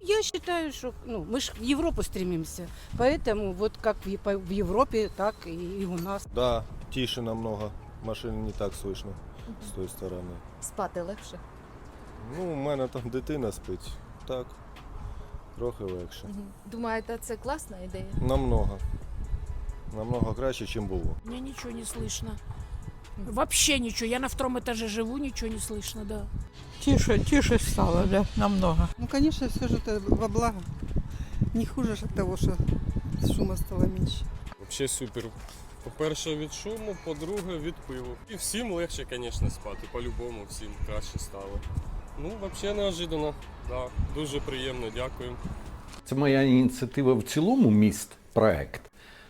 Я считаю, что ну, мы же в Европу стремимся, поэтому вот как в, Еп- Европе, так и у нас. Да, тише намного. Машин не так слышно з тої сторони. Спати легше. Ну, у мене там дитина спить. Так, трохи легше. Думаєте, це класна ідея? Намного. Намного краще, ніж було. Мне ничего не слышно. Вообще ничего. Я на втором этаже живу, ничего не слышно, да. Тише, тише стало, да, намного. Ну, конечно, все же это во благо. Не хуже ж от того, что шума стало меньше. Взагалі супер. По-перше, від шуму, по-друге, від пиву. І всім легше, звісно, спати. По-любому всім краще стало. Ну, взагалі неожиданно. Да, дуже приємно, дякую. Це моя ініціатива в цілому міст проект.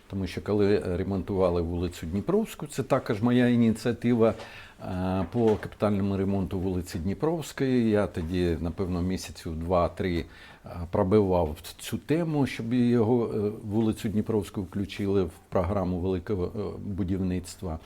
Тому що коли ремонтували вулицю Дніпровську, це також моя ініціатива е, по капітальному ремонту вулиці Дніпровської. Я тоді, напевно, місяців два-три е, пробивав цю тему, щоб його е, вулицю Дніпровську включили в програму великого будівництва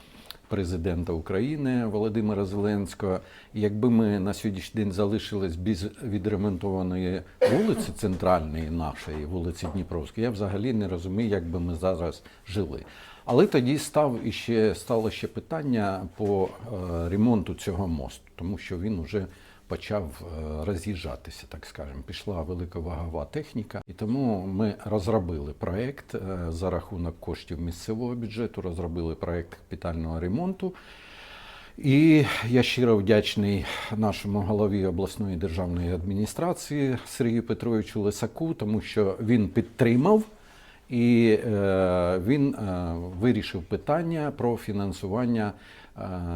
президента України Володимира Зеленського. Якби ми на сьогоднішній день залишились без відремонтованої вулиці центральної нашої вулиці Дніпровської, я взагалі не розумію, як би ми зараз жили. Але тоді став іще стало ще питання по е, ремонту цього мосту, тому що він вже почав е, роз'їжджатися, так скажемо. Пішла велика вагова техніка, і тому ми розробили проект е, за рахунок коштів місцевого бюджету, розробили проект капітального ремонту. І я щиро вдячний нашому голові обласної державної адміністрації Сергію Петровичу Лисаку, тому що він підтримав і е, він вирішив питання про фінансування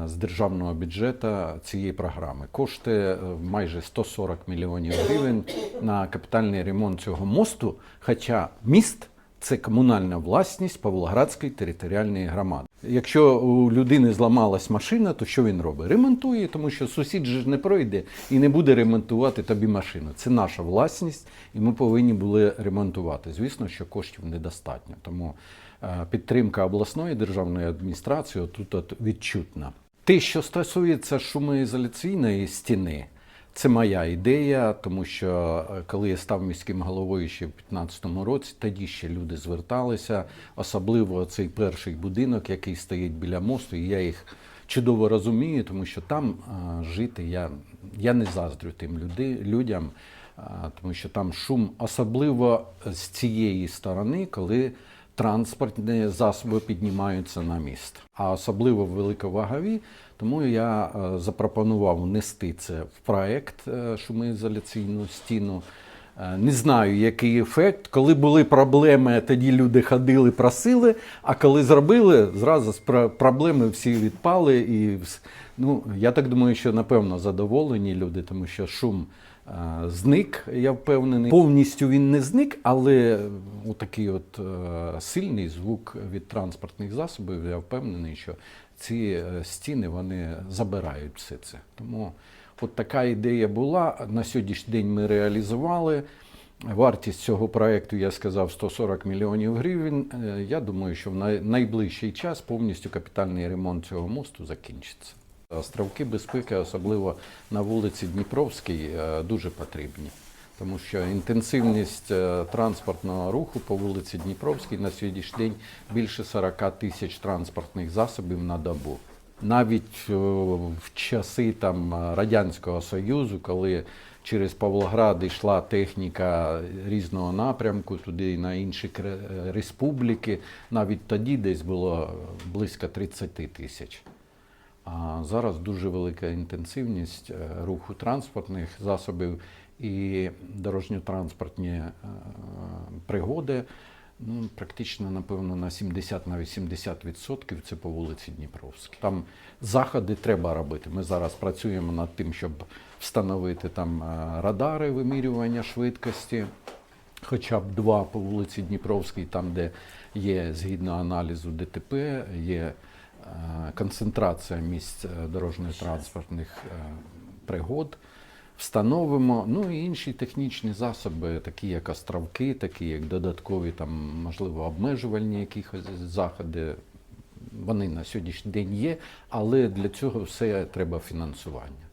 з державного бюджету цієї програми. Кошти е, майже 140 мільйонів гривень на капітальний ремонт цього мосту. Хоча міст це комунальна власність Павлоградської територіальної громади. Якщо у людини зламалась машина, то що він робить? Ремонтує, тому що сусід ж не пройде і не буде ремонтувати тобі машину. Це наша власність, і ми повинні були ремонтувати. Звісно, що коштів недостатньо. Тому е, підтримка обласної державної адміністрації тут відчутна. Те, що стосується шумоізоляційної стіни, це моя ідея, тому що е, коли я став міським головою ще в 2015 році, тоді ще люди зверталися, особливо цей перший будинок, який стоїть біля мосту, і я їх чудово розумію, тому що там е, жити я, я не заздрю тим люди, людям, е, тому що там шум, особливо з цієї сторони, коли транспортні засоби піднімаються на міст, а особливо великовагові. Тому я е, запропонував внести це в проект е, шумоізоляційну стіну. Е, Не знаю, який ефект. Коли були проблеми, тоді люди ходили, просили. А коли зробили, зразу проблеми всі відпали. І ну, я так думаю, що напевно задоволені люди, тому що шум зник, я впевнений. Повністю він не зник, але такий от е, сильний звук від транспортних засобів, я впевнений, що ці е, стіни вони забирають все це. Тому от така ідея була. На сьогоднішній день ми реалізували. Вартість цього проекту, я сказав, 140 мільйонів гривень. Е, Я думаю, що в найближчий час повністю капітальний ремонт цього мосту закінчиться. Островки безпеки, особливо на вулиці Дніпровській, е, дуже потрібні. Тому що інтенсивність е, транспортного руху по вулиці Дніпровській на сьогоднішній день більше 40 тисяч транспортних засобів на добу. Навіть е, в часи там Радянського Союзу, коли через Павлоград йшла техніка різного напрямку, туди і на інші республіки, навіть тоді десь було близько 30 тисяч. А зараз дуже велика інтенсивність е, руху транспортних засобів і дорожньо-транспортні е, пригоди. Ну, практично, напевно, на 70 на 80% це по вулиці Дніпровській. Там заходи треба робити. Ми зараз працюємо над тим, щоб встановити там е, радари вимірювання швидкості, хоча б два по вулиці Дніпровській, там, де є згідно аналізу ДТП, є концентрація місць е, дорожньо-транспортних е, пригод. Встановимо, ну і інші технічні засоби, такі як островки, такі як додаткові, там, можливо, обмежувальні якісь заходи. Вони на сьогоднішній день є, але для цього все треба фінансування.